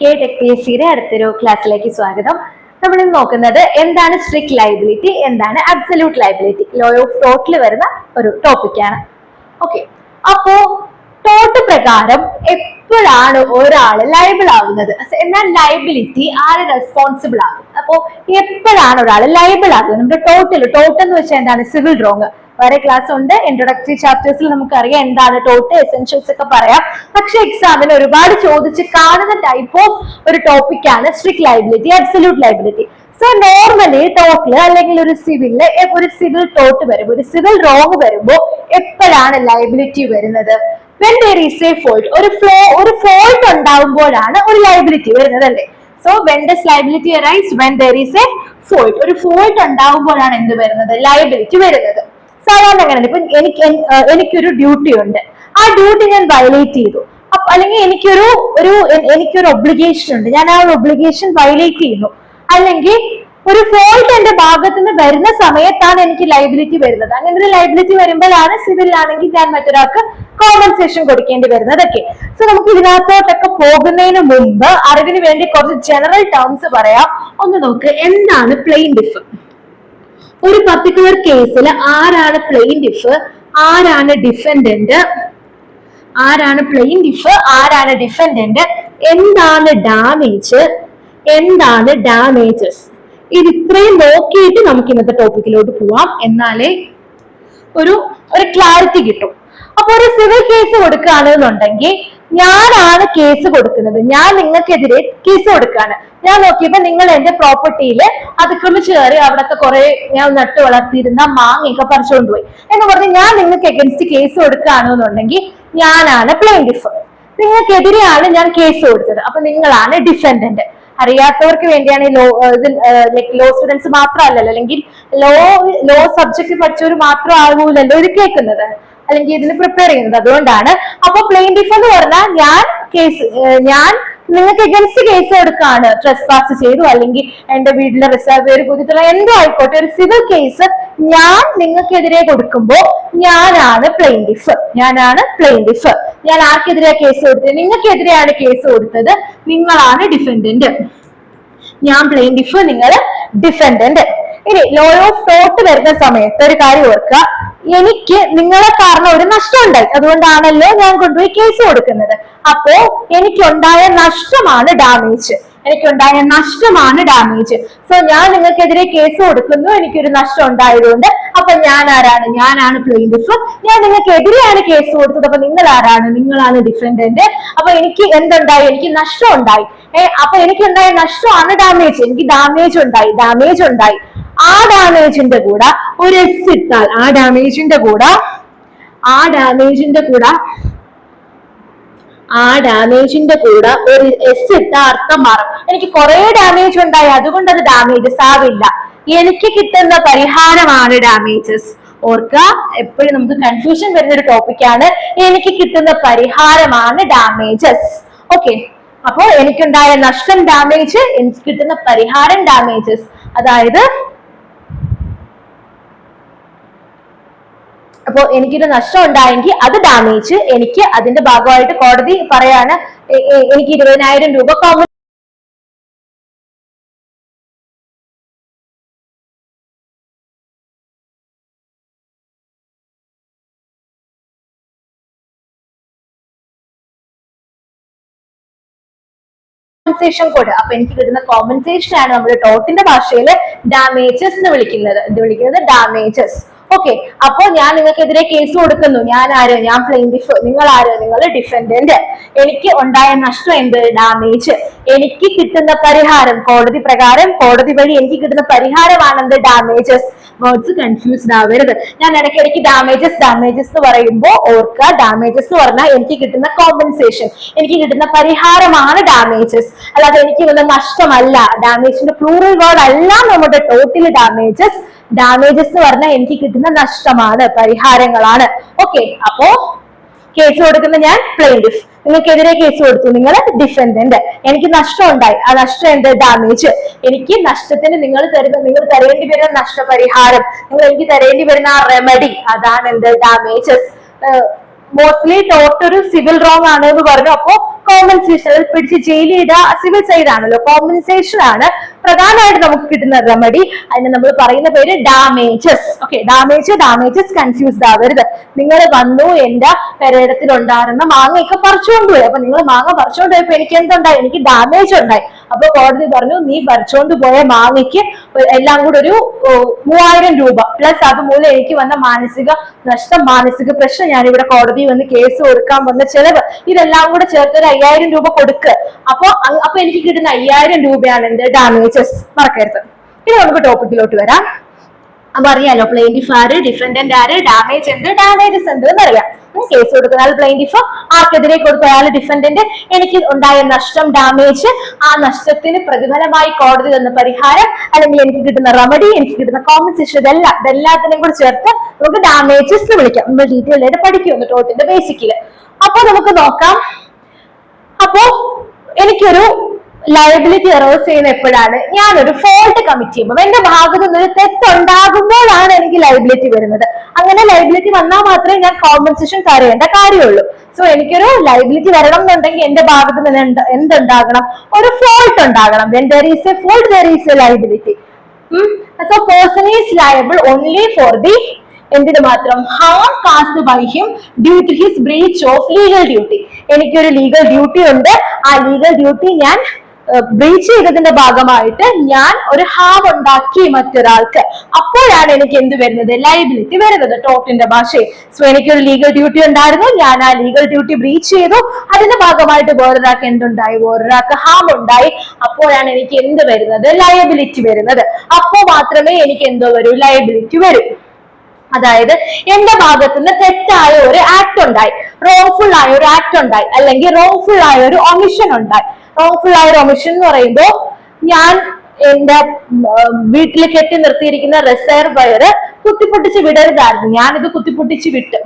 K tech P S സിയുടെ അടുത്തൊരു ക്ലാസ്സിലേക്ക് സ്വാഗതം. നമ്മൾ ഇന്ന് നോക്കുന്നത് എന്താണ് സ്ട്രിക്ട് ലൈബിലിറ്റി എന്താണ് അബ്സല്യൂട്ട് ലൈബിലിറ്റി ലോ ഓഫ് ടോട്ടിൽ വരുന്ന ഒരു ടോപ്പിക്കാണ് ഓക്കെ അപ്പോ ടോട്ട് പ്രകാരം എപ്പോഴാണ് ഒരാൾ ലൈബിൾ ആവുന്നത്? എന്നാൽ ലൈബിലിറ്റി ആര് റെസ്പോൺസിബിൾ ആകും? അപ്പോ എപ്പോഴാണ് ഒരാൾ ലൈബിൾ ആകുന്നത്? നമ്മുടെ ടോട്ടിൽ ടോട്ട് എന്ന് വെച്ചാൽ എന്താണ്? സിവിൽ റോങ് വേറെ ക്ലാസ് ഉണ്ട്. ഇൻട്രൊഡക്ടറി ചാപ്റ്റേഴ്സിൽ നമുക്കറിയാം എന്താണ് ടോട്ടൽ എസെൻഷ്യൽസ് ഒക്കെ പറയാം. പക്ഷെ എക്സാമിന് ഒരുപാട് ചോദിച്ച് കാണുന്ന ടൈപ്പ് ഓഫ് ഒരു ടോപ്പിക്കാണ് strict liability absolute liability so normally ടോട്ടിൽ അല്ലെങ്കിൽ ഒരു സിവിലിൽ ഒരു സിവിൽ ടോട്ട് വരും ഒരു സിവിൽ റോങ് വരുമ്പോൾ എപ്പോഴാണ് ലൈബിലിറ്റി വരുന്നത്? When there is a fault ഒരു ഫ്ലോ ഒരു ഫോൾട്ട് ഉണ്ടാവുമ്പോഴാണ് ഒരു ലൈബിലിറ്റി വരുന്നത് അല്ലേ? So when does liability arise when there is a fault ഒരു ഫോൾട്ട് ഉണ്ടാവുമ്പോഴാണ് എന്ത് വരുന്നത്? ലൈബിലിറ്റി വരുന്നത്. സാധാരണ അങ്ങനെ ഇപ്പൊ എനിക്ക് എനിക്കൊരു ഡ്യൂട്ടി ഉണ്ട്. ആ ഡ്യൂട്ടി ഞാൻ വയലേറ്റ് ചെയ്തു. അല്ലെങ്കിൽ എനിക്കൊരു ഒരു എനിക്കൊരു ഒബ്ലിഗേഷൻ ഉണ്ട്. ഞാൻ ആ ഒരു ഒബ്ലിഗേഷൻ വയലേറ്റ് ചെയ്യുന്നു. അല്ലെങ്കിൽ ഒരു ഫോൾട്ട് എന്റെ ഭാഗത്ത് നിന്ന് വരുന്ന സമയത്താണ് എനിക്ക് ലൈബിലിറ്റി വരുന്നത്. അങ്ങനെ ഒരു ലൈബിലിറ്റി വരുമ്പോഴാണ് സിവിലാണെങ്കിൽ ഞാൻ മറ്റൊരാൾക്ക് കോമ്പൻസേഷൻ കൊടുക്കേണ്ടി വരുന്നതൊക്കെ. സോ നമുക്ക് ഇതിനകത്തോട്ടൊക്കെ പോകുന്നതിന് മുമ്പ് അറിവിന് വേണ്ടി കുറച്ച് ജനറൽ ടേംസ് പറയാം. ഒന്ന് നോക്ക് എന്താണ് പ്ലെയിൻ ഡിഫ് ഒരു പർട്ടിക്കുലർ കേസിൽ ആരാണ് പ്ലെയിന്റിഫ് ആരാണ് ഡിഫൻഡന്റ് ആരാണ് പ്ലെയിന്റിഫ് ആരാണ് ഡിഫൻഡന്റ് എന്താണ് ഡാമേജ് എന്താണ് ഡാമേജസ് ഇത് ഇത്രയും നോക്കിയിട്ട് നമുക്ക് ഇന്നത്തെ ടോപ്പിക്കിലോട്ട് പോവാം. എന്നാലേ ഒരു ഒരു ക്ലാരിറ്റി കിട്ടും. അപ്പൊ ഒരു സിവിൽ കേസ് കൊടുക്കുകയാണെന്നുണ്ടെങ്കിൽ ഞാനാണ് കേസ് കൊടുക്കുന്നത്. ഞാൻ നിങ്ങൾക്കെതിരെ കേസ് കൊടുക്കുകയാണ് ഞാൻ നോക്കിയപ്പോ നിങ്ങൾ എന്റെ പ്രോപ്പർട്ടിയിൽ അതിക്രമിച്ചു കയറി അവിടുത്തെ കുറെ ഞാൻ നട്ടു വളർത്തിയിരുന്ന മാങ്ങയൊക്കെ പറിച്ചുകൊണ്ടുപോയി എന്ന് പറഞ്ഞ് ഞാൻ നിങ്ങൾക്ക് എഗൻസ്റ്റ് കേസ് കൊടുക്കുകയാണെന്നുണ്ടെങ്കിൽ ഞാനാണ് പ്ലെയിന്റിഫ് നിങ്ങൾക്കെതിരെയാണ് ഞാൻ കേസ് കൊടുത്തത്. അപ്പൊ നിങ്ങളാണ് ഡിഫൻഡന്റ് അറിയാത്തവർക്ക് വേണ്ടിയാണ് ലോ ഇതിൽ ലോ സ്റ്റുഡൻസ് മാത്രമല്ലല്ലോ അല്ലെങ്കിൽ ലോ ലോ സബ്ജക്ട് പഠിച്ചവർ മാത്രം ആകൂലല്ലോ ഇത് കേൾക്കുന്നത്. അല്ലെങ്കിൽ ഇതിന് പ്രിപ്പയർ ചെയ്യുന്നത് അതുകൊണ്ടാണ്. അപ്പൊ പ്ലെയിന്റിഫ് എന്ന് പറഞ്ഞാൽ ഞാൻ കേസ് ഞാൻ നിങ്ങൾക്ക് എഗൻസ്റ്റ് കേസ് എടുക്കാണ് ട്രസ് പാസ് ചെയ്തു. അല്ലെങ്കിൽ എന്റെ വീട്ടിലെ റിസർവ് പേര് കുതിത്തുള്ള എന്തോ ആയിക്കോട്ടെ ഒരു സിവിൽ കേസ് ഞാൻ നിങ്ങൾക്കെതിരെ കൊടുക്കുമ്പോൾ ഞാനാണ് പ്ലെയിൻ ഡിഫ് ഞാനാണ് പ്ലെയിൻ ഡിഫ് ഞാൻ ആർക്കെതിരെ കേസ് കൊടുത്തത്? നിങ്ങൾക്കെതിരെയാണ് കേസ് കൊടുത്തത്. നിങ്ങളാണ് ഡിഫൻഡന്റ് ഞാൻ പ്ലെയിൻ ഡിഫ് നിങ്ങൾ ഡിഫൻഡന്റ് ഇനി ലോ ഓഫ് തോട്ട് വരുന്ന സമയത്ത് ഒരു കാര്യം ഓർക്കുക. എനിക്ക് നിങ്ങളെ കാരണം ഒരു നഷ്ടം ഉണ്ടായി അതുകൊണ്ടാണല്ലോ ഞാൻ കൊണ്ടുപോയി കേസ് കൊടുക്കുന്നത്. അപ്പോ എനിക്കുണ്ടായ നഷ്ടമാണ് ഡാമേജ് എനിക്കുണ്ടായ നഷ്ടമാണ് ഡാമേജ് സോ ഞാൻ നിങ്ങൾക്കെതിരെ കേസ് കൊടുക്കുന്നു. എനിക്കൊരു നഷ്ടം ഉണ്ടായതുകൊണ്ട് അപ്പൊ ഞാൻ ആരാണ്? ഞാനാണ് പ്ലെയിൻഡിഫ് ഞാൻ നിങ്ങൾക്കെതിരെയാണ് കേസ് കൊടുത്തത്. അപ്പൊ നിങ്ങൾ ആരാണ്? നിങ്ങളാണ് ഡിഫൻഡന്റ് അപ്പൊ എനിക്ക് എന്തുണ്ടായി? എനിക്ക് നഷ്ടം ഉണ്ടായി. ഏ അപ്പൊ എനിക്കുണ്ടായ നഷ്ടമാണ് ഡാമേജ് എനിക്ക് ഡാമേജ് ഉണ്ടായി. ഡാമേജ് ഉണ്ടായി. ആ ഡാമേജിന്റെ കൂടെ ഒരു എസ് ഇട്ടാൽ ആ ഡാമേജിന്റെ കൂടെ ആ ഡാമേജിന്റെ കൂടെ ആ ഡാമേജിന്റെ കൂടെ ഒരു എസ് ഇട്ട അർത്ഥം മാറും. എനിക്ക് കുറെ ഡാമേജ് ഉണ്ടായി അതുകൊണ്ട് അത് ഡാമേജസ് ആവില്ല എനിക്ക് കിട്ടുന്ന പരിഹാരമാണ് ഡാമേജസ്. ഓർക്കുക എപ്പോഴും നമുക്ക് കൺഫ്യൂഷൻ വരുന്ന ഒരു ടോപ്പിക്കാണ് എനിക്ക് കിട്ടുന്ന പരിഹാരമാണ് ഡാമേജസ്. ഓക്കെ അപ്പോ എനിക്കുണ്ടായ നഷ്ടം ഡാമേജ് എനിക്ക് കിട്ടുന്ന പരിഹാരം ഡാമേജസ് അതായത് അപ്പോ എനിക്കൊരു നഷ്ടം ഉണ്ടായെങ്കിൽ അത് ഡാമേജ് എനിക്ക് അതിന്റെ ഭാഗമായിട്ട് കോടതി പറയാണ് എനിക്ക് ഇരുപതിനായിരം രൂപ കോമ കോമ്പൻസേഷൻ കോഡ് അപ്പൊ എനിക്ക് കിട്ടുന്ന കോമ്പൻസേഷൻ ആണ് നമ്മുടെ ടോട്ടിന്റെ ഭാഷയിൽ ഡാമേജസ് എന്ന് വിളിക്കുന്നത്. എന്ത് വിളിക്കുന്നത് ഡാമേജസ് ഓക്കെ അപ്പൊ ഞാൻ നിങ്ങൾക്കെതിരെ കേസ് കൊടുക്കുന്നു. ഞാൻ ആര്? ഞാൻ പ്ലെയിൻഡിഫ് നിങ്ങൾ ആര് നിങ്ങൾ ഡിഫൻഡന്റ് എനിക്ക് ഉണ്ടായ നഷ്ടം എന്ത്? ഡാമേജ് എനിക്ക് കിട്ടുന്ന പരിഹാരം കോടതി പ്രകാരം കോടതി വഴി എനിക്ക് കിട്ടുന്ന പരിഹാരമാണ് എന്ത് ഡാമേജസ് വേർഡ്സ് കൺഫ്യൂസ്ഡ് ആവരുത്. ഞാൻ ഇടയ്ക്കിടയ്ക്ക് ഡാമേജസ് ഡാമേജസ് എന്ന് പറയുമ്പോൾ ഓർക്കുക. ഡാമേജസ് എന്ന് പറഞ്ഞാൽ എനിക്ക് കിട്ടുന്ന കോമ്പൻസേഷൻ എനിക്ക് കിട്ടുന്ന പരിഹാരമാണ് ഡാമേജസ് അല്ലാതെ എനിക്ക് വന്ന നഷ്ടമല്ല. ഡാമേജിന്റെ പ്ലൂറൽ വേർഡ് അല്ല നമ്മുടെ ടോട്ടൽ ഡാമേജസ് ഡാമേജസ് എന്ന് പറഞ്ഞാൽ എനിക്ക് കിട്ടുന്ന നഷ്ടമാണ് പരിഹാരങ്ങളാണ്. ഓക്കെ അപ്പോ കേസ് കൊടുക്കുന്ന ഞാൻ പ്ലെയിൻഡിഫ് നിങ്ങൾക്കെതിരെ കേസ് കൊടുത്തു. നിങ്ങൾ ഡിഫൻഡന്റ് എനിക്ക് നഷ്ടം ഉണ്ടായി ആ നഷ്ടം എന്ത്? ഡാമേജ് എനിക്ക് നഷ്ടത്തിന് നിങ്ങൾ തരുന്ന നിങ്ങൾ തരേണ്ടി വരുന്ന നഷ്ടപരിഹാരം. നിങ്ങൾ എനിക്ക് തരേണ്ടി വരുന്ന ആ റെമഡി അതാണ് എന്ത്? ഡാമേജസ് മോസ്റ്റ്ലി ടോട്ടൽ ഒരു സിവിൽ റോങ് ആണ് എന്ന് പറഞ്ഞു. അപ്പോ കോമ്പൻസേഷൻ പിടിച്ച് ജയിൽ ചെയ്ത സിവിൽ സൈഡ് ആണല്ലോ. കോമ്പൻസേഷൻ ആണ് പ്രധാനമായിട്ട് നമുക്ക് കിട്ടുന്ന റെമഡി അതിന് നമ്മൾ പറയുന്ന പേര് damages okay damage damages confused ആവരുത്. നിങ്ങൾ വന്നു എന്റെ പെരയിടത്തിൽ ഉണ്ടായിരുന്ന മാങ്ങയൊക്കെ പറിച്ചുകൊണ്ട് പോയി. അപ്പൊ നിങ്ങൾ മാങ്ങ പറിച്ചുകൊണ്ട് പോയപ്പോ എനിക്ക് എന്തുണ്ടായി? എനിക്ക് ഡാമേജ് ഉണ്ടായി. അപ്പൊ കോടതി പറഞ്ഞു നീ പറിച്ചുകൊണ്ട് പോയ മാങ്ങയ്ക്ക് എല്ലാം കൂടെ ഒരു മൂവായിരം രൂപ. പ്ലസ് അതുമൂലം എനിക്ക് വന്ന മാനസിക നഷ്ടം മാനസിക പ്രശ്നം ഞാൻ ഇവിടെ കോടതി വന്ന് കേസ് കൊടുക്കാൻ വന്ന ചെലവ്. ഇതെല്ലാം കൂടെ ചേർത്ത് ഒരു അയ്യായിരം രൂപ കൊടുക്ക്. അപ്പൊ അപ്പൊ എനിക്ക് കിട്ടുന്ന അയ്യായിരം രൂപയാണ് എന്റെ ഡാമേജസ് മറക്കരുത്. ഇനി നമുക്ക് ടോപ്പിക്കിലോട്ട് വരാം. അപ്പൊ അറിയാലോ പ്ലെയിന്റിഫ് ആര് ഡിഫൻഡന്റ് ആര് ഡാമേജ് എന്ത് ഡാമേജസ് എന്ത് എന്നറിയാം കേസ് കൊടുക്കുന്ന ആൾ പ്ലെയിന്റിഫ് ആർക്കെതിരെ കൊടുത്ത ഡിഫൻഡന്റ് എനിക്ക് ഉണ്ടായ നഷ്ടം ഡാമേജ് ആ നഷ്ടത്തിന് പ്രതിഫലമായി കോടതി തന്ന പരിഹാരം അല്ലെങ്കിൽ എനിക്ക് കിട്ടുന്ന റെമഡി എനിക്ക് കിട്ടുന്ന കോമ്പൻസേഷൻ ഇതെല്ലാം ഇതെല്ലാത്തിനെയും കൂടി ചേർത്ത് നമുക്ക് ഡാമേജസ് വിളിക്കാം. നമ്മൾ ഡീറ്റെയിൽ ആയിട്ട് പഠിക്കും ടോട്ടിന്റെ ബേസിക്കിൽ അപ്പൊ നമുക്ക് നോക്കാം. അപ്പോ എനിക്കൊരു ലയബിലിറ്റി അറോസ് ചെയ്യുന്ന എപ്പോഴാണ് ഞാനൊരു ഫോൾട്ട് കമ്മിറ്റ് ചെയ്യുമ്പോൾ എന്റെ ഭാഗത്ത് നിന്നൊരു തെറ്റുണ്ടാകുമ്പോഴാണ് എനിക്ക് ലയബിലിറ്റി വരുന്നത്. അങ്ങനെ ലയബിലിറ്റി വന്നാൽ മാത്രമേ ഞാൻ കോമ്പൻസേഷൻ തരേണ്ട കാര്യമുള്ളൂ. സോ എനിക്കൊരു ലയബിലിറ്റി വരണം എന്നുണ്ടെങ്കിൽ എന്റെ ഭാഗത്ത് നിന്ന് എന്ത് എന്തുണ്ടാകണം? ഒരു ഫോൾട്ട് ഉണ്ടാകണം. When there is a fault there is a liability so person is liable only for the എന്തിനു മാത്രം? Harm caused by him due to his breach of legal duty എനിക്കൊരു ലീഗൽ ഡ്യൂട്ടി ഉണ്ട്. ആ ലീഗൽ ഡ്യൂട്ടി ഞാൻ breach ചെയ്തതിന്റെ ഭാഗമായിട്ട് ഞാൻ ഒരു ഹാവ് ഉണ്ടാക്കി മറ്റൊരാൾക്ക്. അപ്പോഴാണ് എനിക്ക് എന്ത് വരുന്നത്? ലൈബിലിറ്റി വരുന്നത്. ടോട്ടിന്റെ ഭാഷയിൽ. സോ എനിക്കൊരു ലീഗൽ ഡ്യൂട്ടി ഉണ്ടായിരുന്നു. ഞാൻ ആ ലീഗൽ ഡ്യൂട്ടി ബ്രീച്ച് ചെയ്തു. അതിന്റെ ഭാഗമായിട്ട് വേറൊരാൾക്ക് എന്തുണ്ടായി? വേറൊരാൾക്ക് ഹാം ഉണ്ടായി. അപ്പോഴാണ് എനിക്ക് എന്ത് വരുന്നത്? ലയബിലിറ്റി വരുന്നത്. അപ്പോ മാത്രമേ എനിക്ക് എന്തോ വരൂ? ലയബിലിറ്റി വരൂ. അതായത് എന്റെ ഭാഗത്ത് നിന്ന് തെറ്റായ ഒരു ആക്ട് ഉണ്ടായി. റോങ്ഫുൾ ആയ ഒരു ആക്ട് ഉണ്ടായി. അല്ലെങ്കിൽ റോങ്ഫുൾ ആയ ഒരു ഒമിഷൻ ഉണ്ടായി. റോങ്ഫുൾ ആയ ഒരു ഒമിഷൻ എന്ന് പറയുമ്പോൾ ഞാൻ എന്റെ വീട്ടിൽ കെട്ടി നിർത്തിയിരിക്കുന്ന റിസർവയർ കുത്തിപ്പൊട്ടിച്ച് വിടരുതായിരുന്നു. ഞാനിത് കുത്തിപ്പൊട്ടിച്ച് വിട്ടു.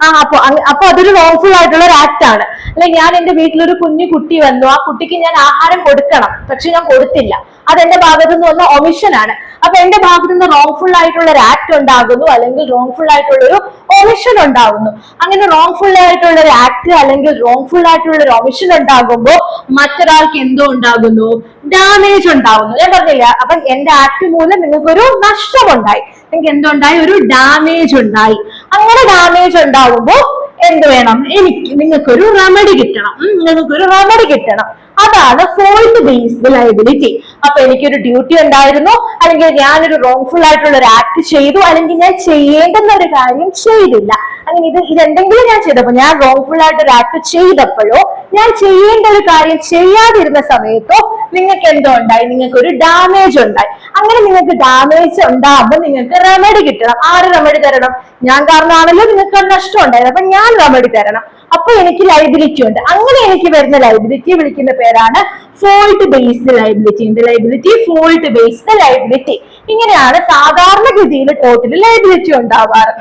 ആ അപ്പൊ അപ്പൊ അതൊരു റോങ്ഫുൾ ആയിട്ടുള്ള ഒരു ആക്ട് ആണ്. അല്ലെ ഞാൻ എന്റെ വീട്ടിലൊരു കുഞ്ഞു കുട്ടി വന്നു. ആ കുട്ടിക്ക് ഞാൻ ആഹാരം കൊടുക്കണം. പക്ഷെ ഞാൻ കൊടുത്തില്ല. അത് എന്റെ ഭാഗത്തു നിന്ന് വന്ന ഒമിഷൻ ആണ്. അപ്പൊ എന്റെ ഭാഗത്തു നിന്ന് റോങ്ഫുൾ ആയിട്ടുള്ള ഒരു ആക്ട് ഉണ്ടാകുന്നു അല്ലെങ്കിൽ റോങ്ഫുൾ ആയിട്ടുള്ള ഒരു ഒമിഷൻ ഉണ്ടാകുന്നു. അങ്ങനെ റോങ്ഫുൾ ആയിട്ടുള്ള ഒരു ആക്ട് അല്ലെങ്കിൽ റോങ്ഫുൾ ആയിട്ടുള്ള ഒരു ഒമിഷൻ ഉണ്ടാകുമ്പോൾ മറ്റൊരാൾക്ക് എന്തോ ഉണ്ടാകുന്നു? ഡാമേജ് ഉണ്ടാകുന്നു. ഞാൻ പറഞ്ഞില്ല അപ്പൊ എന്റെ ആക്ട് മൂലം നിങ്ങൾക്കൊരു നഷ്ടമുണ്ടായി. നിങ്ങൾക്ക് എന്തുണ്ടായി? ഒരു ഡാമേജ് ഉണ്ടായി. അങ്ങനെ ഡാമേജ് ഉണ്ടാകുമ്പോൾ എന്ത് വേണം? എനിക്ക് നിങ്ങൾക്കൊരു റെമഡി കിട്ടണം. നിങ്ങൾക്കൊരു റെമഡി കിട്ടണം. അതാണ് ഫോൾട്ട് ബേസ്ഡ് ലയബിലിറ്റി അപ്പൊ എനിക്കൊരു ഡ്യൂട്ടി ഉണ്ടായിരുന്നു അല്ലെങ്കിൽ ഞാനൊരു റോങ്ഫുൾ ആയിട്ടുള്ള ഒരു ആക്ട് ചെയ്തു അല്ലെങ്കിൽ ഞാൻ ചെയ്യേണ്ടുന്ന ഒരു കാര്യം ചെയ്തില്ല. അങ്ങനെ ഇത് ഇതെന്തെങ്കിലും ഞാൻ ചെയ്തപ്പോ ഞാൻ റോങ്ഫുൾ ആയിട്ട് ഒരു ആക്ട് ചെയ്തപ്പോഴോ ഞാൻ ചെയ്യേണ്ട ഒരു കാര്യം ചെയ്യാതിരുന്ന സമയത്തോ നിങ്ങൾക്ക് എന്തോ ഉണ്ടായി? നിങ്ങൾക്ക് ഒരു ഡാമേജ് ഉണ്ടായി. അങ്ങനെ നിങ്ങൾക്ക് ഡാമേജ് ഉണ്ടാകുമ്പോൾ നിങ്ങൾക്ക് റെമഡി കിട്ടണം. ആര് റെമഡി തരണം? ഞാൻ കാരണമാണല്ലോ നിങ്ങൾക്ക് നഷ്ടം ഉണ്ടായത്. അപ്പൊ ഞാൻ റെമഡി തരണം. അപ്പൊ എനിക്ക് ലൈബിലിറ്റി ഉണ്ട്. അങ്ങനെ എനിക്ക് വരുന്ന ലൈബിലിറ്റി വിളിക്കുന്ന പേരാണ് ഫോൾട്ട് ബേസ്ഡ് ലൈബിലിറ്റി എന്ത് ലൈബിലിറ്റി ഫോൾട്ട് ബേസ്ഡ് ലൈബിലിറ്റി ഇങ്ങനെയാണ് സാധാരണഗതിയിൽ ടോട്ടൽ ലൈബിലിറ്റി ഉണ്ടാവാറ്.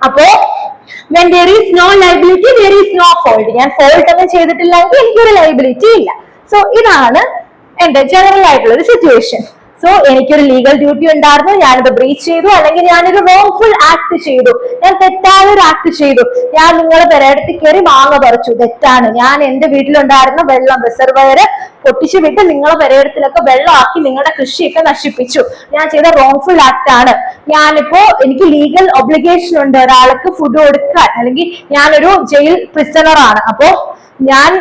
അപ്പോ when there is no liability there is no fault ഞാൻ ഫോൾട്ട് ഒന്നും ചെയ്തിട്ടില്ലെങ്കിൽ എനിക്കൊരു ലൈബിലിറ്റി ഇല്ല. സോ ഇതാണ് എന്റെ ജനറൽ ആയിട്ടുള്ള ഒരു സിറ്റുവേഷൻ സോ എനിക്കൊരു ലീഗൽ ഡ്യൂട്ടി ഉണ്ടായിരുന്നു. ഞാനിത് ബ്രീച്ച് ചെയ്തു. അല്ലെങ്കിൽ ഞാനൊരു റോങ്ഫുൾ ആക്ട് ചെയ്തു. ഞാൻ തെറ്റായ ഒരു ആക്ട് ചെയ്തു. ഞാൻ നിങ്ങളെ പെരയിടത്ത് കയറി മാങ്ങ പറിച്ചു. തെറ്റാണ്. ഞാൻ എന്റെ വീട്ടിലുണ്ടായിരുന്ന വെള്ളം റിസർവയർ പൊട്ടിച്ചു വിട്ട് നിങ്ങളെ വെള്ളം വെള്ളമാക്കി നിങ്ങളുടെ കൃഷിയൊക്കെ നശിപ്പിച്ചു. ഞാൻ ചെയ്ത റോങ്ഫുൾ ആക്ട് ആണ്. ഞാനിപ്പോ എനിക്ക് ലീഗൽ ഒബ്ലിഗേഷൻ ഉണ്ട്. ഒരാൾക്ക് ഫുഡ് കൊടുക്കാൻ. അല്ലെങ്കിൽ ഞാനൊരു ജയിൽ പ്രിസണർ ആണ്. അപ്പോ ഞാൻ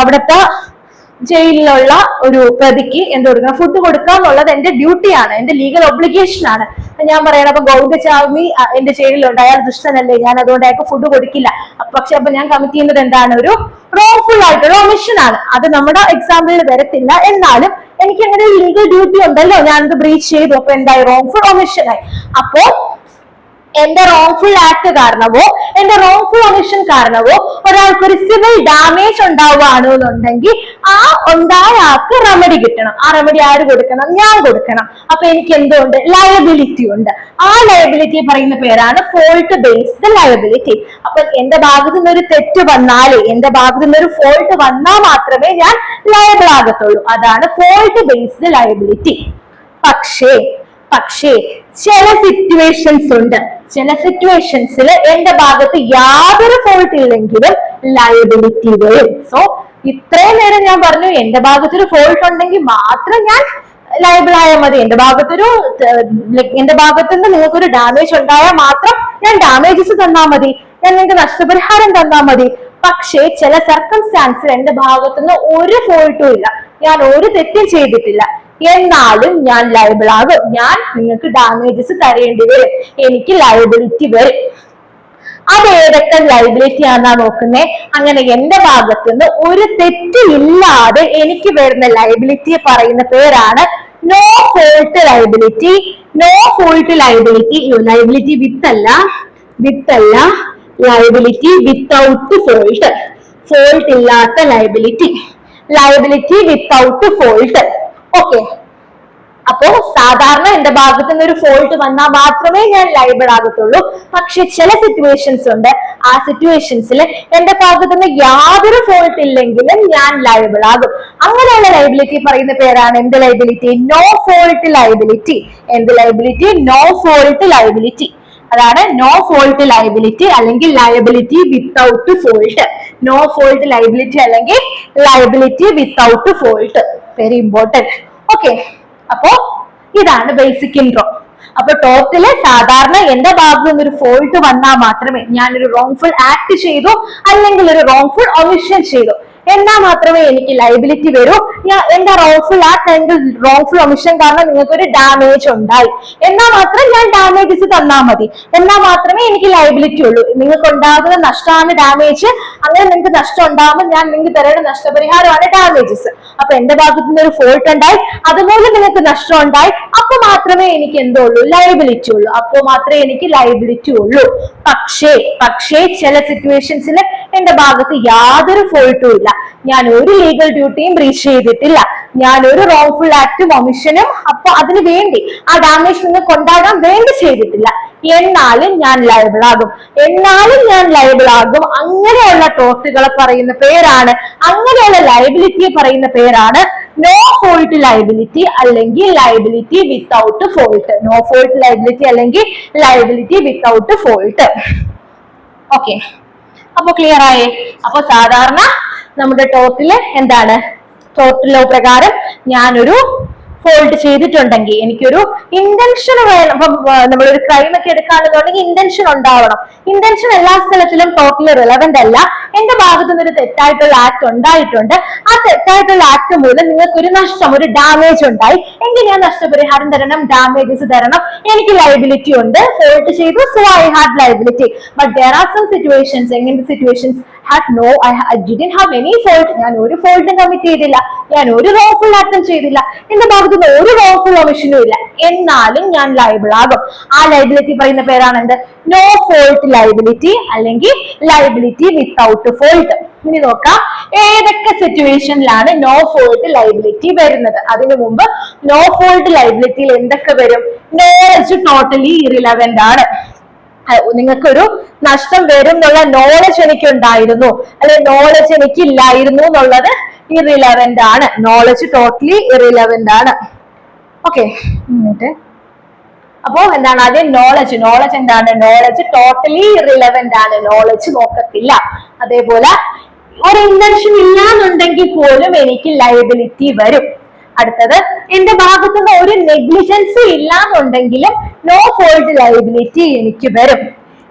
അവിടുത്തെ ജയിലിലുള്ള ഒരു പ്രതിക്ക് എന്ത് കൊടുക്കണം? ഫുഡ് കൊടുക്കുക എന്നുള്ളത് എന്റെ ഡ്യൂട്ടിയാണ് എന്റെ ലീഗൽ ഒബ്ലിഗേഷൻ ആണ്. ഞാൻ പറയണം അപ്പൊ ഗൗഡചാമി എന്റെ ജയിലിലുണ്ട്. അയാൾ ദുഷ്ടനല്ലേ? ഞാൻ അതുകൊണ്ട് അയാൾക്ക് ഫുഡ് കൊടുക്കില്ല. പക്ഷെ അപ്പൊ ഞാൻ കമ്മിറ്റ് ചെയ്യുന്നത് എന്താണ്? ഒരു റോഫുൾ ആയിട്ടുള്ള ഒമിഷൻ ആണ്. അത് നമ്മുടെ എക്സാമ്പിളിൽ വരത്തില്ല. എന്നാലും എനിക്ക് അങ്ങനെ ഒരു ലീഗൽ ഡ്യൂട്ടി ഉണ്ടല്ലോ. ഞാനത് ബ്രീച്ച് ചെയ്തു. അപ്പൊ എന്തായി? റോഫുൾ ഒമിഷനായി അപ്പോ എന്റെ റോങ്ഫുൾ ആക്ട് കാരണമോ എന്റെ റോങ്ഫുൾ ഒമിഷൻ കാരണമോ ഒരാൾക്ക് ഒരു സിവിൽ ഡാമേജ് ഉണ്ടാവുകയാണ് എന്നുണ്ടെങ്കിൽ ആ ഉണ്ടായ ആൾക്ക് റെമഡി കിട്ടണം. ആ റെമഡി ആര് കൊടുക്കണം? ഞാൻ കൊടുക്കണം. അപ്പൊ എനിക്ക് എന്തുണ്ട്? ലയബിലിറ്റി ഉണ്ട്. ആ ലയബിലിറ്റി പറയുന്ന പേരാണ് ഫോൾട്ട് ബേസ്ഡ് ലയബിലിറ്റി അപ്പൊ എന്റെ ഭാഗത്തു നിന്ന് ഒരു തെറ്റ് വന്നാലേ എന്റെ ഭാഗത്തു നിന്ന് ഒരു ഫോൾട്ട് വന്നാൽ മാത്രമേ ഞാൻ ലയബിൾ ആകത്തുള്ളൂ. അതാണ് ഫോൾട്ട് ബേസ്ഡ് ലയബിലിറ്റി പക്ഷേ പക്ഷേ ചില സിറ്റുവേഷൻസ് ഉണ്ട്. ചില സിറ്റുവേഷൻസിൽ എന്റെ ഭാഗത്ത് യാതൊരു ഫോൾട്ട് ഇല്ലെങ്കിലും ലയബിലിറ്റി വരും. സോ ഇത്രയും നേരം ഞാൻ പറഞ്ഞു എന്റെ ഭാഗത്തൊരു ഫോൾട്ട് ഉണ്ടെങ്കിൽ മാത്രം ഞാൻ ലയബിൾ ആയാൽ മതി. എന്റെ ഭാഗത്തൊരു എന്റെ ഭാഗത്ത് നിന്ന് നിങ്ങൾക്ക് ഒരു ഡാമേജ് ഉണ്ടായാൽ മാത്രം ഞാൻ ഡാമേജസ് തന്നാൽ മതി. ഞാൻ നിങ്ങൾക്ക് നഷ്ടപരിഹാരം തന്നാൽ മതി. പക്ഷേ ചില സർക്കംസ്റ്റാൻസിൽ എന്റെ ഭാഗത്തുനിന്ന് ഒരു ഫോൾട്ടും ഇല്ല. ഞാൻ ഒരു തെറ്റും ചെയ്തിട്ടില്ല. എന്നാലും ഞാൻ ലയബിൾ ആകും. ഞാൻ നിങ്ങൾക്ക് ഡാമേജസ് തരേണ്ടി വരും. എനിക്ക് ലയബിലിറ്റി വരും. അത് ഏതൊക്കെ ലൈബിലിറ്റി ആണെന്നാ നോക്കുന്നത് അങ്ങനെ എന്റെ ഭാഗത്തുനിന്ന് ഒരു തെറ്റില്ലാതെ എനിക്ക് വരുന്ന ലൈബിലിറ്റിയെ പറയുന്ന പേരാണ് no fault liability no fault liability liability with അല്ല വിത്ത് അല്ല ലൈബിലിറ്റി വിത്തൗട്ട് ഫോൾട്ട് ഫോൾട്ട് ഇല്ലാത്ത liability liability without fault okay അപ്പോ സാധാരണ എന്റെ ഭാഗത്ത് നിന്ന് ഒരു ഫോൾട്ട് വന്നാൽ മാത്രമേ ഞാൻ ലൈബിൾ ആകത്തുള്ളൂ. പക്ഷെ ചില സിറ്റുവേഷൻസ് ഉണ്ട്. ആ സിറ്റുവേഷൻസിൽ എന്റെ ഭാഗത്ത് നിന്ന് യാതൊരു ഫോൾട്ട് ഇല്ലെങ്കിലും ഞാൻ ലൈബിൾ ആകും. അങ്ങനെയുള്ള ലൈബിലിറ്റി പറയുന്ന പേരാണ് എന്ത് ലൈബിലിറ്റി നോ ഫോൾട്ട് ലൈബിലിറ്റി എന്ത് ലൈബിലിറ്റി നോ ഫോൾട്ട് ലൈബിലിറ്റി അതാണ് നോ ഫോൾട്ട് ലൈബിലിറ്റി അല്ലെങ്കിൽ liability without fault no fault liability അല്ലെങ്കിൽ liability without fault very important okay അപ്പോ ഇതാണ് ബേസിക് ഇൻട്രോ അപ്പൊ ടോട്ടൽ സാധാരണ എന്റെ ഭാഗത്തു നിന്നൊരു ഫോൾട്ട് വന്നാൽ മാത്രമേ ഞാനൊരു റോങ്ഫുൾ ആക്ട് ചെയ്തു അല്ലെങ്കിൽ ഒരു റോങ്ഫുൾ ഒമിഷൻ ചെയ്തു. എന്നാൽ മാത്രമേ എനിക്ക് ലൈബിലിറ്റി വരൂ. ഞാൻ എന്റെ റോങ്ഫുൾ ആ അല്ലെങ്കിൽ റോങ്ഫുൾ ഒമിഷൻ കാരണം നിങ്ങൾക്ക് ഒരു ഡാമേജ് ഉണ്ടായി. എന്നാ മാത്രം ഞാൻ ഡാമേജസ് തന്നാൽ മതി. എന്നാ മാത്രമേ എനിക്ക് ലൈബിലിറ്റി ഉള്ളൂ. നിങ്ങൾക്ക് ഉണ്ടാകുന്ന നഷ്ടമാണ് ഡാമേജ് അങ്ങനെ നിങ്ങൾക്ക് നഷ്ടം ഉണ്ടാകുമ്പോൾ ഞാൻ നിങ്ങൾക്ക് തരേണ്ട നഷ്ടപരിഹാരമാണ് ഡാമേജസ് അപ്പൊ എന്റെ ഭാഗത്തു നിന്ന് ഒരു ഫോൾട്ട് ഉണ്ടായി. അതുപോലെ നിങ്ങൾക്ക് നഷ്ടം ഉണ്ടായി. അപ്പൊ മാത്രമേ എനിക്ക് എന്തുള്ളൂ ലൈബിലിറ്റി ഉള്ളൂ. അപ്പോൾ മാത്രമേ എനിക്ക് ലൈബിലിറ്റി ഉള്ളൂ. പക്ഷേ പക്ഷേ ചില സിറ്റുവേഷൻസിൽ എന്റെ ഭാഗത്ത് യാതൊരു ഫോൾട്ടും ഇല്ല. ഞാൻ ഒരു ലീഗൽ ഡ്യൂട്ടിയും ബ്രീച്ച് ചെയ്തിട്ടില്ല. ഞാൻ ഒരു റോങ്ഫുൾ ആക്ടും ഒമിഷനും അപ്പൊ അതിന് വേണ്ടി ആ ഡാമേജ് നിങ്ങൾക്ക് ഉണ്ടാകാൻ വേണ്ടി ചെയ്തിട്ടില്ല. എന്നാലും ഞാൻ ലയബിൾ ആകും. എന്നാലും ഞാൻ ലയബിൾ ആകും. അങ്ങനെയുള്ള ടോട്ടുകളെ പറയുന്ന പേരാണ് അങ്ങനെയുള്ള ലയബിലിറ്റിയെ പറയുന്ന പേരാണ് നോ ഫോൾട്ട് ലയബിലിറ്റി അല്ലെങ്കിൽ liability without fault no fault liability അല്ലെങ്കിൽ ലയബിലിറ്റി വിത്തൗട്ട് ഫോൾട്ട് ഓക്കെ അപ്പൊ ക്ലിയർ ആയേ? അപ്പൊ സാധാരണ നമ്മുടെ ടോട്ടിൽ എന്താണ്? ടോട്ടലോ പ്രകാരം ഞാനൊരു ഫോൾട്ട് ചെയ്തിട്ടുണ്ടെങ്കിൽ എനിക്കൊരു ഇന്റൻഷൻ വേണം. ഇപ്പം നമ്മളൊരു ക്രൈം ഒക്കെ എടുക്കാണെന്നുണ്ടെങ്കിൽ ഇന്റൻഷൻ ഉണ്ടാവണം. ഇന്റൻഷൻ എല്ലാ സ്ഥലത്തിലും ടോട്ടലി റിലവന്റ് അല്ല. എന്റെ ഭാഗത്തു നിന്ന് ഒരു തെറ്റായിട്ടുള്ള ആക്ട് ഉണ്ടായിട്ടുണ്ട്. ആ തെറ്റായിട്ടുള്ള ആക്ട് മൂലം നിങ്ങൾക്ക് ഒരു നഷ്ടം ഒരു ഡാമേജ് ഉണ്ടായി. എങ്കിൽ ഞാൻ നഷ്ടപരിഹാരം തരണം ഡാമേജസ് തരണം. എനിക്ക് ലൈബിലിറ്റി ഉണ്ട്. ഫോൾട്ട് ചെയ്തു so I had liability but there are some situations എങ്ങനത്തെ situations had no I didn't have any fault ഞാൻ ഒരു ഫോൾട്ടും കമ്മിറ്റ് ചെയ്തില്ല. ഞാൻ ഒരു റോഫുൾ ആക്ടും ചെയ്തില്ല. എന്റെ ഭാഗത്ത് നിന്ന് ഒരു റോഫുൾ ഒമിഷനും ഇല്ല. എന്നാലും ഞാൻ ലൈബിൾ ആകും. ആ ലൈബിലിറ്റി പറയുന്ന പേരാണ് എന്ത് നോ ഫോൾട്ട് ലൈബിലിറ്റി അല്ലെങ്കിൽ ലൈബിലിറ്റി വിത്തൗട്ട് ഫോൾട്ട് ഇനി നോക്കാം. ഏതൊക്കെ സിറ്റുവേഷനിലാണ് നോ ഫോൾട്ട് ലൈബിലിറ്റി വരുന്നത്? അതിനു മുമ്പ് നോ ഫോൾട്ട് ലൈബിലിറ്റിയിൽ എന്തൊക്കെ വരും? നോളജ് ടോട്ടലി ഇറിലവന്റ് ആണ്. നിങ്ങൾക്കൊരു നഷ്ടം വരും എന്നുള്ള നോളജ് എനിക്ക് ഉണ്ടായിരുന്നു അല്ലെ നോളജ് എനിക്ക് ഇല്ലായിരുന്നു എന്നുള്ളത് ഇറിലവന്റ് ആണ്. നോളജ് ടോട്ടലി ഇറിലവന്റ് ആണ്. ഓക്കെ എന്നിട്ട് അപ്പോ എന്താണ് ആദ്യം നോളജ് നോളജ് എന്താണ്? നോളജ് ടോട്ടലി ഇറിലവന്റ് ആണ്. നോളജ് നോക്കത്തില്ല. അതേപോലെ ഒരു ഇന്റൻഷൻ ഇല്ലാന്നുണ്ടെങ്കിൽ പോലും എനിക്ക് ലയബിലിറ്റി വരും. അടുത്തത്. എന്റെ ഭാഗത്തുനിന്ന് ഒരു നെഗ്ലിജൻസ് ഇല്ലാന്നുണ്ടെങ്കിലും നോ ഫോൾഡ് ലയബിലിറ്റി എനിക്ക് വരും.